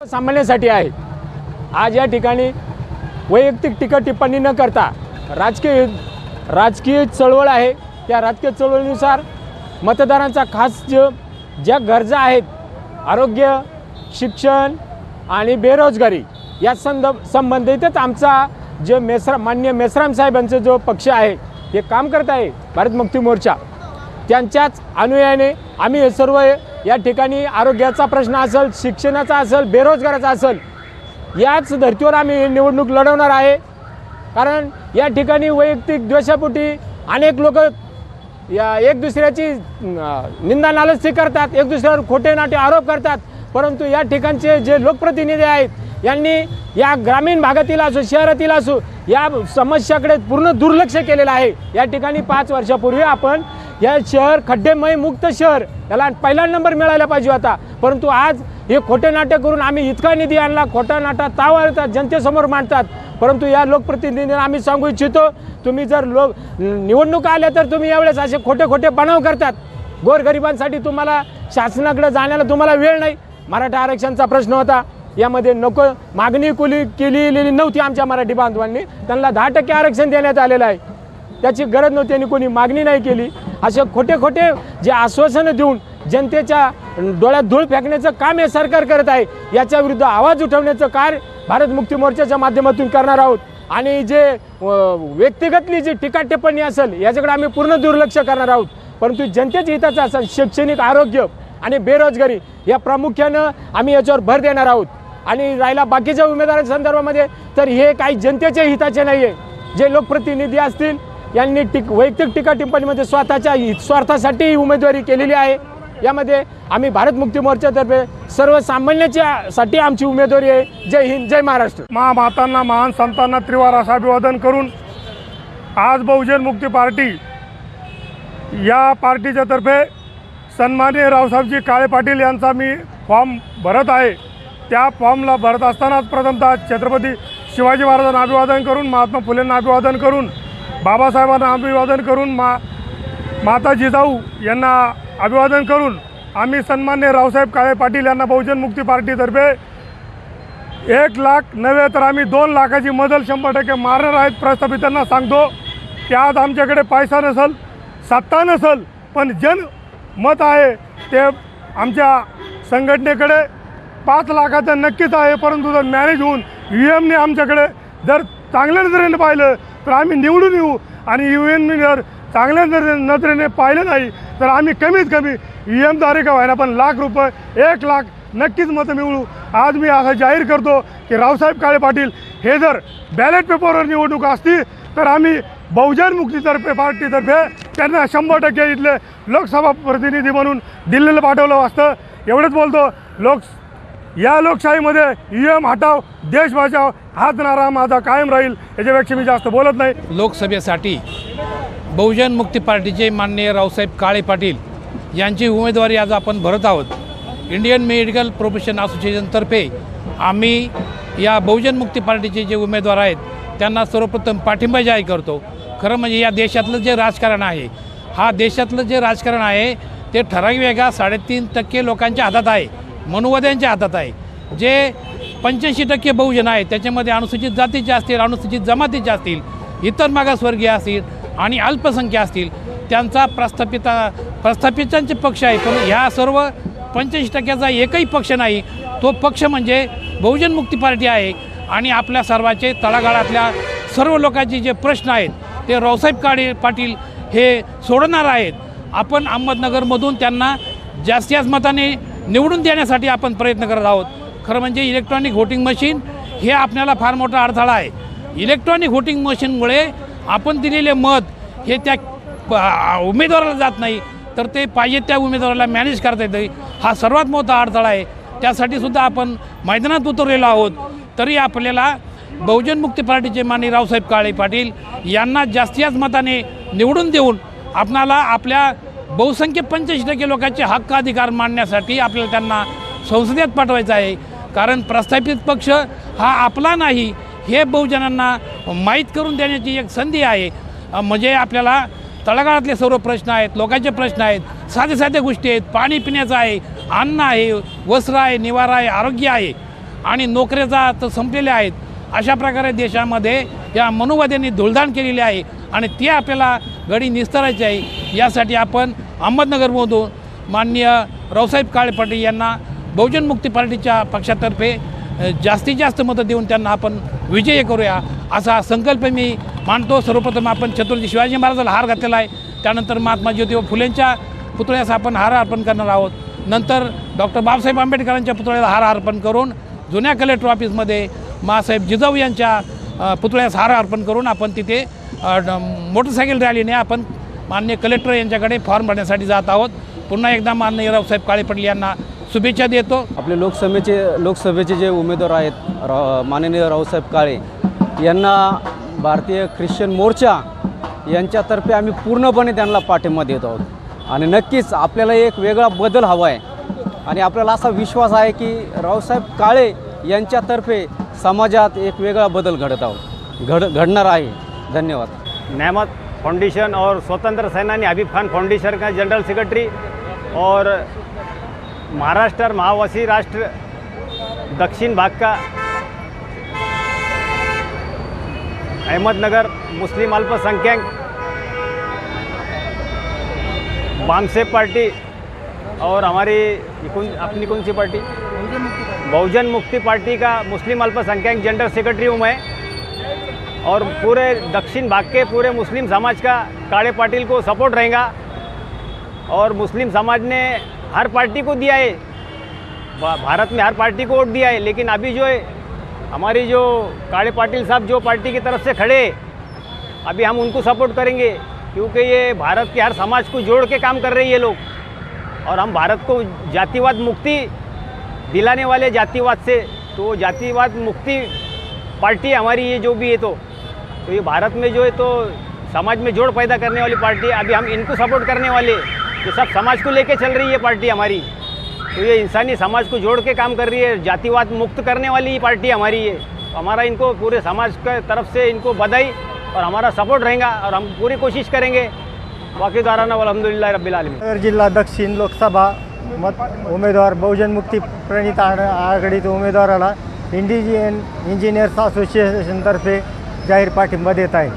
सामान्यासाठी आहे. आज या ठिकाणी वैयक्तिक टीका टिप्पणी न करता राजकीय राजकीय चळवळ आहे. त्या राजकीय चळवळीनुसार मतदारांचा खास ज ज्या गरजा आहेत आरोग्य शिक्षण आणि बेरोजगारी या संद संबंधितच आमचा जे मेसरा मान्य मेसराम साहेबांचा जो पक्ष आहे हे काम करत आहे भारत मुक्ती मोर्चा. त्यांच्याच अनुयायाने आम्ही हे सर्व या ठिकाणी आरोग्याचा प्रश्न असेल शिक्षणाचा असेल बेरोजगाराचा असेल याच धर्तीवर आम्ही निवडणूक लढवणार आहे. कारण या ठिकाणी वैयक्तिक द्वेषापोटी अनेक लोक या एक दुसऱ्याची निंदा नालस्ती करतात एक दुसऱ्यावर खोटे नाटे आरोप करतात. परंतु या ठिकाणचे जे लोकप्रतिनिधी आहेत यांनी या ग्रामीण भागातील असो शहरातील असो या समस्याकडे पूर्ण दुर्लक्ष केलेलं आहे. या ठिकाणी पाच वर्षापूर्वी आपण या शहर खड्डेमय मुक्त शहर याला पहिला नंबर मिळायला पाहिजे होता. परंतु आज हे खोटे नाटक करून आम्ही इतका निधी आणला खोटा नाटा तावळतात जनतेसमोर मांडतात. परंतु या लोकप्रतिनिधींना आम्ही सांगू इच्छितो तुम्ही जर लोक निवडणूक आल्या तर तुम्ही यावेळेस असे खोटे खोटे बनाव करतात. गोरगरिबांसाठी तुम्हाला शासनाकडे जाण्याला तुम्हाला वेळ नाही. मराठा आरक्षणचा प्रश्न होता. यामध्ये नको मागणी कुली केलेली नव्हती आमच्या मराठी बांधवांनी. त्यांना दहा टक्के आरक्षण देण्यात आलेलं आहे. त्याची गरज नव्हती आणि कोणी मागणी नाही केली. असे खोटे खोटे जे आश्वासनं देऊन जनतेच्या डोळ्यात धूळ फेकण्याचं काम हे सरकार करत आहे याच्या विरुद्ध आवाज उठवण्याचं कार्य भारत मुक्ती मोर्चाच्या माध्यमातून करणार आहोत. आणि जे व्यक्तिगतली जी टीका टिप्पणी असेल याच्याकडे आम्ही पूर्ण दुर्लक्ष करणार आहोत. परंतु जनतेच्या हिताचं असेल शैक्षणिक आरोग्य आणि बेरोजगारी या प्रामुख्यानं आम्ही याच्यावर भर देणार आहोत. आणि राहिला बाकीच्या उमेदवारांच्या संदर्भामध्ये तर हे काही जनतेच्या हिताचे नाही आहे जे लोकप्रतिनिधी असतील यांनी टिक वैयक्तिक टीका टिप्पणीमध्ये स्वतःच्या स्वार्थासाठी उमेदवारी केलेली आहे. यामध्ये आम्ही भारत मुक्ती मोर्चातर्फे सर्वसामान्याच्या साठी आमची उमेदवारी आहे. जय हिंद जय महाराष्ट्र. महामातांना महान संतांना त्रिवार असं अभिवादन करून आज बहुजन मुक्ती पार्टी या पार्टीच्यातर्फे सन्माननीय रावसाहेबजी काळे पाटील यांचा मी फॉर्म भरत आहे. त्या फॉर्मला भरत असतानाच प्रथमतः छत्रपती शिवाजी महाराजांना अभिवादन करून महात्मा फुलेंना अभिवादन करून बाबासाहेबांना अभिवादन करून मा माता जिजाऊ यांना अभिवादन करून आम्ही सन्मान्य रावसाहेब काळे पाटील यांना बहुजन मुक्ती पार्टीतर्फे एक लाख नव्हे तर आम्ही दोन लाखाची मदल शंभर टक्के मारणार आहेत प्रस्थापितांना सांगतो. की आज आमच्याकडे पैसा नसल सत्ता नसल पण जन मत आहे ते आमच्या संघटनेकडे. पाच लाखाचं नक्कीच आहे परंतु जर मॅनेज होऊन यू एमने आमच्याकडे जर चांगल्या नजरेने पाहिलं तर आम्ही निवडून येऊ आणि यू एन जर चांगल्या नजरे नजरेने पाहिलं नाही तर आम्ही कमीत कमी यू एमद्वारे का व्हायला पण लाख रुपये एक लाख नक्कीच मतं मिळवू आज मी असं जाहीर करतो की रावसाहेब काळे पाटील हे जर बॅलेट पेपरवर निवडणूक असती तर आम्ही बहुजन मुक्तीतर्फे पार्टीतर्फे त्यांना शंभर टक्के इथले लोकसभा प्रतिनिधी म्हणून दिल्लीला पाठवलं असतं. एवढंच बोलतो. लोक या लोकशाहीमध्ये यम एम हटाव देश बचाव हाच नारा माझा कायम राहील याच्यापेक्षा मी जास्त बोलत नाही. लोकसभेसाठी बहुजन मुक्ती पार्टीचे माननीय रावसाहेब काळे पाटील यांची उमेदवारी आज आपण भरत आहोत. इंडियन मेडिकल प्रोफेशन असोसिएशनतर्फे आम्ही या बहुजन मुक्ती पार्टीचे जे उमेदवार आहेत त्यांना सर्वप्रथम पाठिंबा जाहीर करतो. खरं म्हणजे या देशातलं जे राजकारण आहे हा देशातलं जे राजकारण आहे ते ठराविक वेगा साडेतीन टक्के लोकांच्या हातात आहे. मनुवाद्यांच्या हातात आहे. जे पंच्याऐंशी टक्के बहुजन आहेत त्याच्यामध्ये अनुसूचित जातीचे असतील अनुसूचित जमातीचे असतील इतर मागासवर्गीय असतील आणि अल्पसंख्या असतील त्यांचा प्रस्थापिता प्रस्थापितांचे पक्ष आहे. पण ह्या सर्व पंच्याऐंशी टक्क्याचा एकही पक्ष नाही. तो पक्ष म्हणजे बहुजन मुक्ती पार्टी आहे आणि आपल्या सर्वाचे तळागाळातल्या सर्व लोकांचे जे प्रश्न आहेत ते रावसाहेब काळे पाटील हे सोडवणार आहेत. आपण अहमदनगरमधून त्यांना जास्तीत जास्त मताने निवडून देण्यासाठी आपण प्रयत्न करत आहोत. खरं म्हणजे इलेक्ट्रॉनिक व्होटिंग मशीन हे आपल्याला फार मोठा अडथळा आहे. इलेक्ट्रॉनिक व्होटिंग मशीनमुळे आपण दिलेले मत हे त्या उमेदवाराला जात नाही तर ते पाहिजे त्या उमेदवाराला मॅनेज करता येतं हा सर्वात मोठा अडथळा आहे. त्यासाठी सुद्धा आपण मैदानात उतरलेलो आहोत. तरी आपल्याला बहुजन मुक्ती पार्टीचे माननीय रावसाहेब काळे पाटील यांना जास्तीत जास्त मताने निवडून देऊन आपणाला आपल्या बहुसंख्य पंच्याऐंशी टक्के लोकांचे हक्क अधिकार मांडण्यासाठी आपल्याला त्यांना संसदेत पाठवायचं आहे. कारण प्रस्थापित पक्ष हा आपला नाही हे बहुजनांना माहीत करून देण्याची एक संधी आहे. म्हणजे आपल्याला तळागाळातले सर्व प्रश्न आहेत लोकांचे प्रश्न आहेत साधे साध्या गोष्टी आहेत पाणी पिण्याचं आहे अन्न आहे वस्त्र आहे निवारा आहे आरोग्य आहे. आणि नोकऱ्याचा तर संपलेल्या आहेत. अशा प्रकारे देशामध्ये या मनुवाद्यांनी धुळधाण केलेली आहे. आणि ती आपल्याला गडी निस्तारायची आहे. यासाठी आपण अहमदनगरमधून माननीय रावसाहेब काळे पाटील यांना बहुजन मुक्ती पार्टीच्या पक्षातर्फे जास्तीत जास्त मतं देऊन त्यांना आपण विजयी करूया असा संकल्प मी मांडतो सर्वप्रथम आपण छत्रपती शिवाजी महाराजाला हार घातलेला आहे. त्यानंतर महात्मा ज्योतिबा फुलेंच्या पुतळ्यास आपण हार अर्पण करणार आहोत. नंतर डॉक्टर बाबासाहेब आंबेडकरांच्या पुतळ्याला हार अर्पण करून जुन्या कलेक्टर ऑफिसमध्ये मासाहेब जिजाऊ यांच्या पुतळ्यास हार अर्पण करून आपण तिथे मोटरसायकल रॅलीने आपण माननीय कलेक्टर यांच्याकडे फॉर्म भरण्यासाठी जात आहोत. पुन्हा एकदा माननीय रावसाहेब काळे यांना शुभेच्छा देतो. आपले लोकसभेचे लोकसभेचे जे उमेदवार आहेत रा माननीय रावसाहेब काळे यांना भारतीय ख्रिश्चन मोर्चा यांच्यातर्फे आम्ही पूर्णपणे त्यांना पाठिंबा देत आहोत. आणि नक्कीच आपल्याला एक वेगळा बदल हवा आहे आणि आपल्याला असा विश्वास आहे की रावसाहेब काळे यांच्यातर्फे समाजात एक वेगळा बदल घडत आहोत घड घडणार आहे. धन्यवाद. नेमत फाउंडेशन और स्वतंत्र सेनानी हबीब खान फाउंडेशन का जनरल सेक्रेटरी और महाराष्ट्र महावासी राष्ट्र दक्षिण भाग का अहमदनगर मुस्लिम अल्पसंख्यक बामसे पार्टी और हमारी अपनी कौन सी पार्टी। बहुजन मुक्ति पार्टी का मुस्लिम अल्पसंख्यक जनरल सेक्रेटरी हूँ मैं। और पूरे दक्षिण भाग के पूरे मुस्लिम समाज का काले पाटिल को सपोर्ट रहेगा। और मुस्लिम समाज ने हर पार्टी को दिया है। भारत में हर पार्टी को वोट दिया है। लेकिन अभी जो है, हमारी जो काले पाटिल साहब जो पार्टी की तरफ़ से खड़े अभी हम उनको सपोर्ट करेंगे। क्योंकि ये भारत के हर समाज को जोड़ के काम कर रहे हैं ये लोग। और हम भारत को जातिवाद मुक्ति दिलाने वाले जातिवाद से तो जातिवाद मुक्ति पार्टी हमारी ये जो भी है तो तो ये भारत में जो है तो समाज में जोड़ पैदा करने वाली पार्टी है। अभी हम इनको सपोर्ट करने वाले जो सब समाज को लेके चल रही है पार्टी हमारी। तो ये इंसानी समाज को जोड़ के काम कर रही है। जातिवाद मुक्त करने वाली ये पार्टी हमारी है। तो हमारा इनको पूरे समाज के तरफ़ से इनको बधाई और हमारा सपोर्ट रहेगा और हम पूरी कोशिश करेंगे। बाकी दाराना अलहमदिल्ला रब्बिल आलमीन। नगर जिल्हा दक्षिण लोकसभा, मत उमेदवार बहुजन मुक्ती प्रणित आघ- आघाडीच्या उमेदवाराला इंजिनियर्स असोसिएशनतर्फे जाहीर पाठिंबा देत आहे.